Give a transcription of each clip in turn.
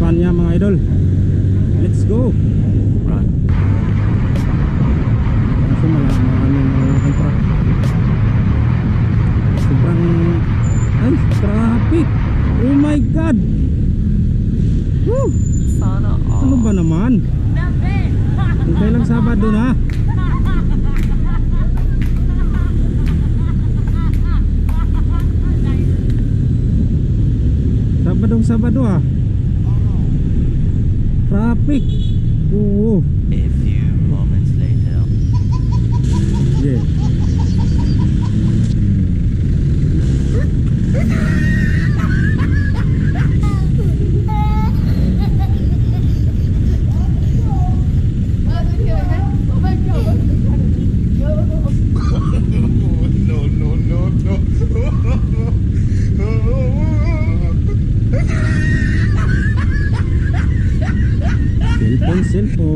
Espanya mga idol. Let's go. Run. Kaso mala, maraming mga truck. Sobrang, ay, traffic. Oh my God. Woo! Sana Ano ba naman? Hintay lang Sabado na. Sabadong Sabado ah. Traffic. Oo. আছেন তো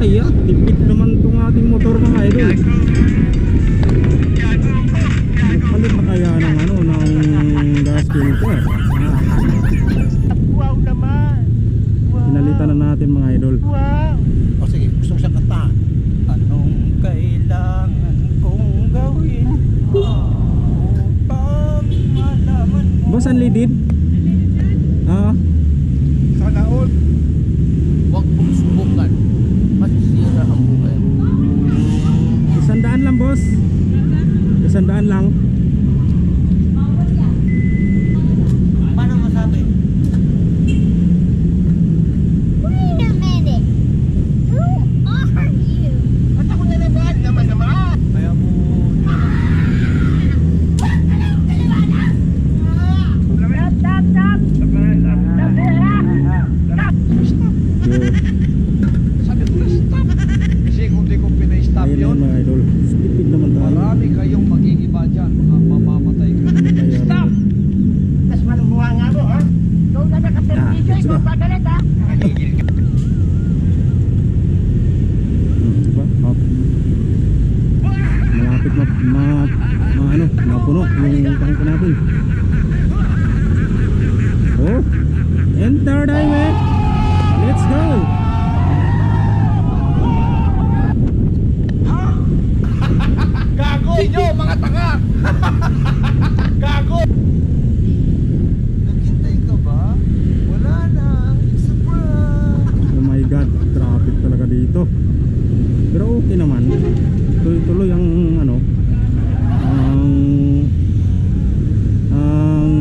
Ay, ah, tipid naman itong ating motor mga idol. Nagpalit na kaya ng ano, ng gas filter. Wow naman. Wow. Pinalitan na natin mga idol. Wow. O sige, gusto ko siyang kantahan. Anong kailangan kong gawin upang malaman mo? Boss, unleaded? Ah, Sana all. Huwag mong subukan. Masisira ang buhay mo. Boss. Isandaan lang. Paano masabi? Wait a minute. Who are you? At ako na naman, naman naman. Kaya mo... Stop, stop, stop. Yo, Sabi ko na stop. Kasi kung di ko pinay-stop ayun yun, lang mga idol. Tipid naman tayo. marami kayong magigiba dyan. Mga mamamatay kayo. Kaya, Stop! Mas malumuha nga mo, ha? Ikaw na nakapermisyo, Ah, ikaw sige. pagalit ha. Nakagigil ka. Hmm, diba? Up. Malapit ma, ma, ma ano, mapuno yung tangke natin. Oh, enter time eh. Let's go. Gago! Inyo, mga tanga! Gago! Naghintay ka ba? Wala na. Prank. Oh my god, traffic talaga dito. Pero okay naman. Tuloy-tuloy ang ano, ang ang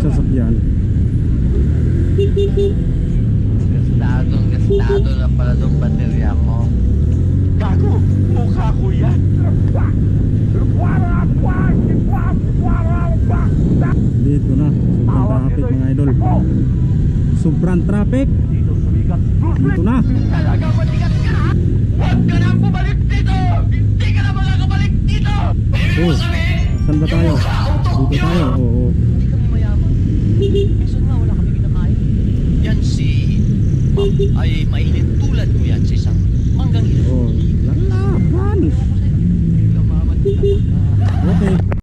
sasakyan. Gastadong gastado na pala itong baterya mo. Gago! Mukha ko yan! Dito na, sobrang traffic mga idol. Sobrang traffic. Dito na. Talaga matigas ka! ha? Huwag ka nang bumalik dito! Hindi ka na makakabalik dito! Oh, saan ba tayo? Dito tayo. Oo. oo. Hindi ka mayaman. Minsan nga wala kami kinakain. Yan si Ma'am ay mainit tulad hanggang yun. Oh, lalaban. Okay.